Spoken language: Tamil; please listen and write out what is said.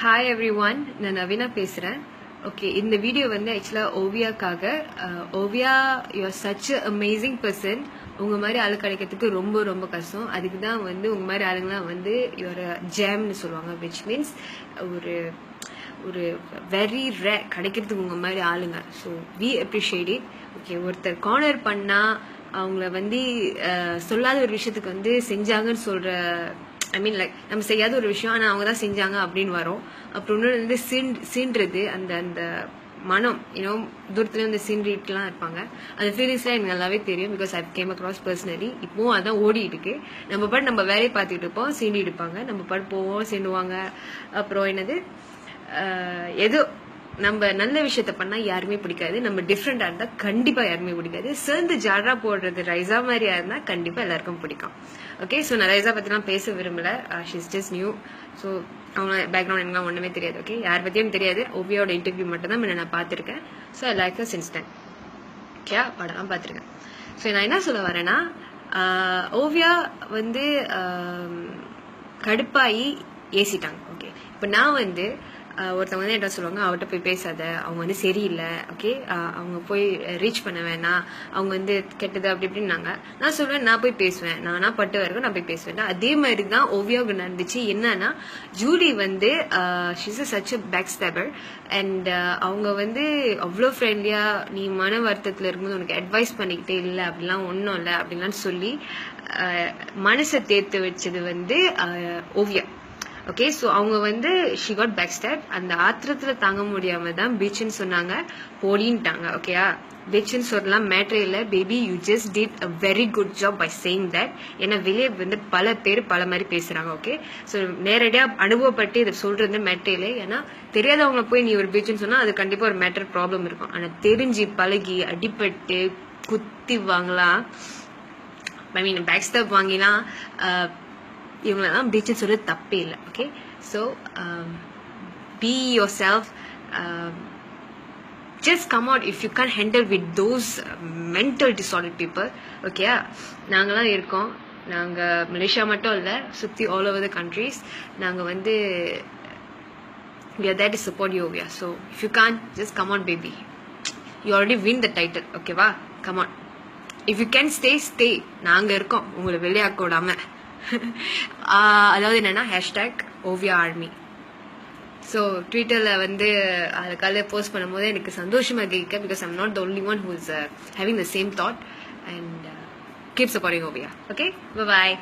ஹாய் எவ்ரி ஒன் நான் நவீனா பேசுகிறேன் ஓகே இந்த வீடியோ வந்து ஆக்சுவலாக ஓவியாக்காக Oviya you're such amazing person உங்கள் மாதிரி ஆள் கிடைக்கிறதுக்கு ரொம்ப ரொம்ப கஷ்டம். அதுக்கு தான் வந்து உங்கள் மாதிரி ஆளுங்களாம் வந்து யுவர் ஜேம்னு சொல்லுவாங்க விச் மீன்ஸ் ஒரு ஒரு வெரி ரே கிடைக்கிறதுக்கு உங்கள் மாதிரி ஆளுங்க. So we appreciate it okay ஒருத்தர் கார்னர் பண்ணால் அவங்கள வந்து சொல்லாத ஒரு விஷயத்துக்கு வந்து செஞ்சாங்கன்னு சொல்கிற ஐ மீன் லைக் நம்ம செய்யாத ஒரு விஷயம் ஆனால் அவங்க தான் செஞ்சாங்க அப்படின்னு வரும். அப்புறம் இன்னொன்று வந்து சீன் சீன்றது அந்த அந்த மனம் யூனோ தூரத்துலேயும் அந்த சீன்றிட்டுலாம் இருப்பாங்க. அந்த ஃபீலிங்ஸ்லாம் எனக்கு நல்லாவே தெரியும் because I came across personally இப்போவும் அதான் ஓடிட்டு இருக்கு நம்ம பாட்டு நம்ம வேலையை பார்த்துட்டு இருப்போம் சீண்டி எடுப்பாங்க நம்ம பாட்டு போவோம் சீண்டுவாங்க. அப்புறம் என்னது? எதோ நம்ம நல்ல விஷயத்த பண்ணா யாருமே பிடிக்காது. நம்ம டிஃப்ரெண்டா இருந்தா கண்டிப்பா யாருமே பிடிக்காது. சேர்ந்து ஜாடா போடுறது ரைஸா மாதிரியா இருந்தா கண்டிப்பா எல்லாருக்கும் பிடிக்கும். ஓகே ஸோ நான் ரைசா பத்திலாம் பேச விரும்பல. ஷிஸ் ஜஸ்ட் நியூ ஸோ அவங்க பேக்ரவுண்ட் எனக்குலாம் ஒன்றுமே தெரியாது ஓகே யார் பத்தியும் தெரியாது. ஓவியோட இன்டர்வியூ மட்டும் தான் நான் பார்த்துருக்கேன். So I like instant okay படம்லாம் பார்த்துருக்கேன். ஸோ நான் என்ன சொல்ல வரேன்னா uh, ஓவியா வந்து um, கடுப்பாயி ஏசிட்டாங்க ஓகே இப்போ நான் வந்து ஒருத்தவங்க வந்து என்ன சொல்லுவாங்க அவர்கிட்ட போய் பேசாத அவங்க வந்து சரியில்லை ஓகே அவங்க போய் ரீச் பண்ண வேணாம் அவங்க வந்து கெட்டது அப்படி இப்படின்னாங்க. நான் சொல்லுவேன் நான் போய் பேசுவேன் நானா பட்டு வரைக்கும் நான் போய் பேசுவேன். அதே மாதிரி தான் ஓவியாவுக்கு நடந்துச்சு. என்னன்னா ஜூலி வந்து she's a such back stabber and அவங்க வந்து அவ்வளோ ஃப்ரெண்ட்லியா நீ மன வருத்தத்தில் இருக்கும்போது உனக்கு அட்வைஸ் பண்ணிக்கிட்டே இல்லை அப்படிலாம் ஒன்றும் இல்லை அப்படின்லாம் சொல்லி மனசை தேர்த்து வச்சது வந்து ஓவியா. ஓகே ஸோ அவங்க வந்து ஷி காட் பேக் ஸ்டேப் அந்த ஆத்திரத்தில் தாங்க முடியாமல் தான் பீச்சுன்னு சொன்னாங்க. போலின்ட்டாங்க ஓகேயா பீச்சுன்னு சொல்லலாம் மேட்ரே இல்லை. Baby you just did a very good job by same that ஏன்னா வெளியே வந்து பல பேர் பல மாதிரி பேசுகிறாங்க ஓகே ஸோ நேரடியாக அனுபவப்பட்டு இதை சொல்கிறது மேட்ரே இல்லை. ஏன்னா தெரியாதவங்கள போய் நீ ஒரு பீச்சுன்னு சொன்னால் அது கண்டிப்பாக ஒரு மேட்டர் ப்ராப்ளம் இருக்கும். ஆனால் தெரிஞ்சு பழகி அடிபட்டு குத்தி வாங்கலாம். ஐ மீன் பேக் ஸ்டெப் வாங்கிலாம் இவங்களெல்லாம் பீச்சுன்னு சொல்லி தப்பே இல்லை okay so be yourself just come out if you can handle with those mental disorder people okay நாங்களாம் இருக்கோம் நாங்கள் மலேசியா மட்டும் இல்லை சுற்றி ஆல் ஓவர் த கண்ட்ரீஸ் நாங்கள் வந்து we are there to support you over here. So if you can't, just come on, baby. You already win the title, ஓகேவா come on. If you can stay, stay. நாங்கள் இருக்கோம் உங்களை வெளியாக்க விடாமல் அதாவது என்னன்னா ஹேஷ்டேக் ஓவியா ஆர்மி ஸோ ட்விட்டரில் வந்து அதை காலையில் போஸ்ட் பண்ணும்போது எனக்கு சந்தோஷமாக கேட்க because I'm not the only one who is having the same thought and keep supporting Oviya. Okay bye